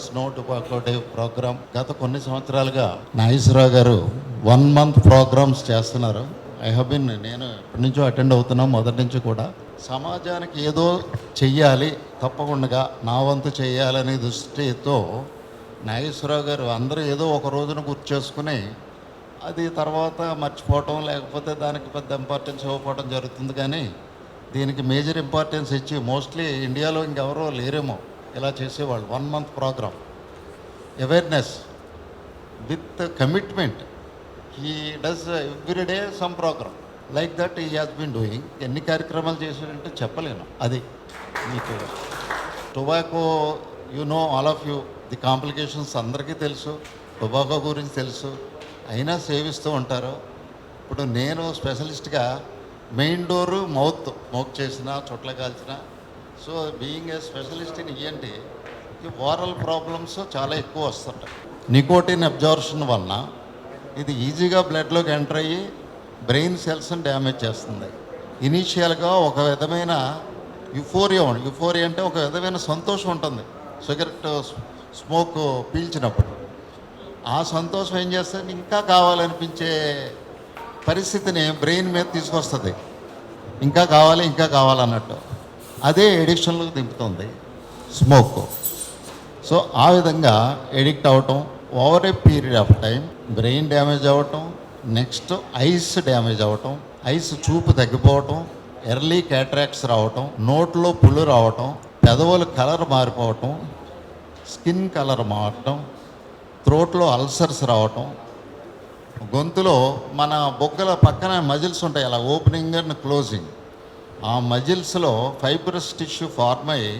World's no tobacco day programme గత కొన్ని సంవత్సరాలుగా Nageswara Rao garu one month programmes చేస్తున్నారు. ఐ హ్యావ్ బిన్ నేను ఎప్పటి నుంచో అటెండ్ అవుతున్నాం మొదటి నుంచి కూడా. సమాజానికి ఏదో చెయ్యాలి తప్పకుండా నా వంతు చేయాలనే దృష్టితో నాగేశ్వరరావు గారు అందరూ ఏదో ఒక రోజున గుర్తు చేసుకుని అది తర్వాత మర్చిపోవటం లేకపోతే దానికి పెద్ద ఇంపార్టెన్స్ ఇవ్వకపోవడం జరుగుతుంది. కానీ దీనికి మేజర్ ఇంపార్టెన్స్ ఇచ్చి మోస్ట్లీ ఇండియాలో ఇంకెవరో లేరేమో. ఇలా చేసేవాళ్ళు? One month programme awareness with commitment he does every day some programme like that he has been doing ఎన్ని కార్యక్రమాలు చేశాడంటే చెప్పలేను. అది మీకు tobacco you know all of you the complications అందరికీ తెలుసు. టొబాకో గురించి తెలుసు. అయినా సేవిస్తూ ఉంటారు. ఇప్పుడు నేను స్పెషలిస్ట్గా మెయిన్ డోరు మౌత్ మౌత్ చేసిన చుట్ల కాల్చిన so being a specialist in ENT ఈ ఓరల్ ప్రాబ్లమ్స్ చాలా ఎక్కువ వస్తుంటాయి. నికోటిన్ అబ్జార్షన్ వలన ఇది ఈజీగా బ్లడ్లోకి ఎంటర్ అయ్యి బ్రెయిన్ సెల్స్ని డ్యామేజ్ చేస్తుంది. ఇనీషియల్గా ఒక విధమైన యుఫోరియా యుఫోరియా అంటే ఒక విధమైన సంతోషం ఉంటుంది. సిగరెట్ స్మోక్ పీల్చినప్పుడు. ఆ సంతోషం ఏం చేస్తుంది? ఇంకా కావాలనిపించే పరిస్థితిని బ్రెయిన్ మీద తీసుకొస్తుంది. ఇంకా కావాలి ఇంకా కావాలన్నట్టు. అదే ఎడిక్షన్లకు దింపుతుంది స్మోక్ సో ఆ విధంగా ఎడిక్ట్ అవటం over a period of time brain damage అవ్వటం నెక్స్ట్ ఐస్ డ్యామేజ్ అవ్వటం ఐస్ చూపు తగ్గిపోవటం ఎర్లీ క్యాట్రాక్ట్స్ రావటం నోట్లో పులు రావటం పెదవులు కలర్ మారిపోవటం స్కిన్ కలర్ మారటం త్రోట్లో అల్సర్స్ రావటం గొంతులో మన బొగ్గల పక్కన మజిల్స్ ఉంటాయి అలా ఓపెనింగ్ అండ్ క్లోజింగ్ ఆ మజిల్స్లో ఫైబ్రస్ టిష్యూ ఫార్మ్ అయ్యి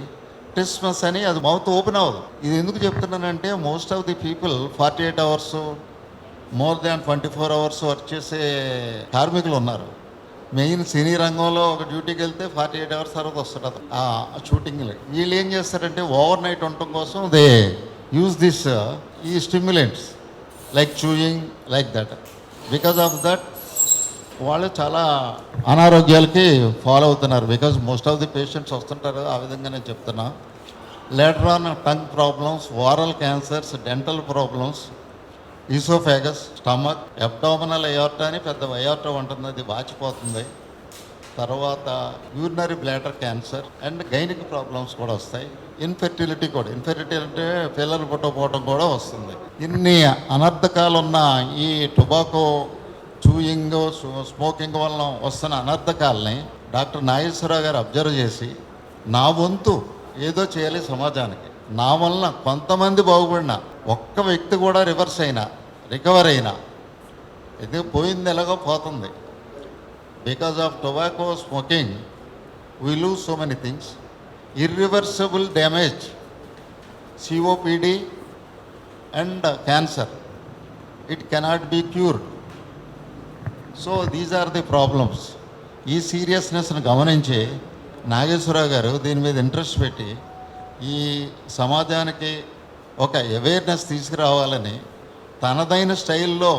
క్రిస్మస్ అని అది మౌత్ ఓపెన్ అవ్వదు. ఇది ఎందుకు చెప్తున్నానంటే most of the people forty eight hours more than twenty four hours work చేసే కార్మికులు ఉన్నారు. మెయిన్ సినీ రంగంలో ఒక డ్యూటీకి వెళ్తే ఫార్టీ ఎయిట్ అవర్స్ తర్వాత వస్తుంటుంది ఆ షూటింగ్లు వీళ్ళు ఏం చేస్తారంటే ఓవర్ నైట్ ఉండటం కోసం దే యూజ్ దిస్ ఈ stimulants like chewing like that. Because of that వాళ్ళు చాలా అనారోగ్యాలకి ఫాలో అవుతున్నారు because most of the patients వస్తుంటారు ఆ విధంగా నేను చెప్తున్నా. Later on tongue problems oral cancers dental problems oesophagus stomach abdominal aorta అని పెద్ద అయోర్టా ఉంటుంది అది వాచిపోతుంది. తర్వాత urinary bladder cancer and gynaec problems కూడా వస్తాయి. ఇన్ఫెర్టిలిటీ కూడా ఇన్ఫెర్టిలిటీ అంటే పిల్లలు పుట్టకపోవడం కూడా వస్తుంది. ఇన్ని అనర్థకాలు ఉన్న ఈ టొబాకో చూయింగ్ స్మోకింగ్ వలన వస్తున్న అనర్థకాలని డాక్టర్ నాగేశ్వరరావు గారు అబ్జర్వ్ చేసి నా వంతు ఏదో చేయాలి సమాజానికి. నా వలన కొంతమంది బాగుపడిన ఒక్క వ్యక్తి కూడా రివర్స్ అయినా రికవర్ అయినా ఇది పోయింది ఎలాగో పోతుంది. Because of tobacco smoking we lose so many things irreversible damage COPD and cancer it cannot be cured so these are the problems ఈ సీరియస్నెస్ను గమనించి నాగేశ్వరరావు గారు దీని మీద ఇంట్రెస్ట్ పెట్టి ఈ సమాజానికి ఒక అవేర్నెస్ తీసుకురావాలని తనదైన స్టైల్లో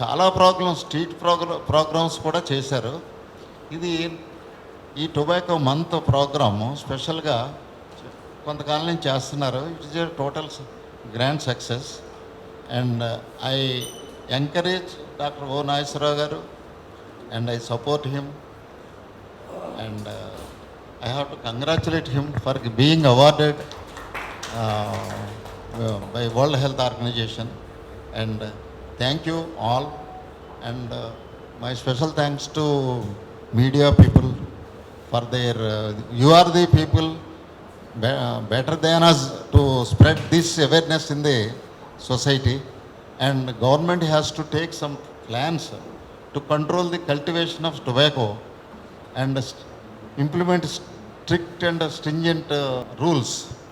చాలా ప్రోగ్రామ్స్ స్ట్రీట్ ప్రోగ్రా ప్రోగ్రామ్స్ కూడా చేశారు. ఇది ఈ టొబాకో మంత్ ప్రోగ్రాము స్పెషల్గా కొంతకాలం నుంచి చేస్తున్నారు. It is a total grand success and I encourage doctor O Nageswara Rao garu and I support him and I have to congratulate him for being awarded by World Health Organization and thank you all and my special thanks to media people for their you are the people better than us to spread this awareness in the society. And government has to take some plans to control the cultivation of tobacco and implement strict and stringent uh, rules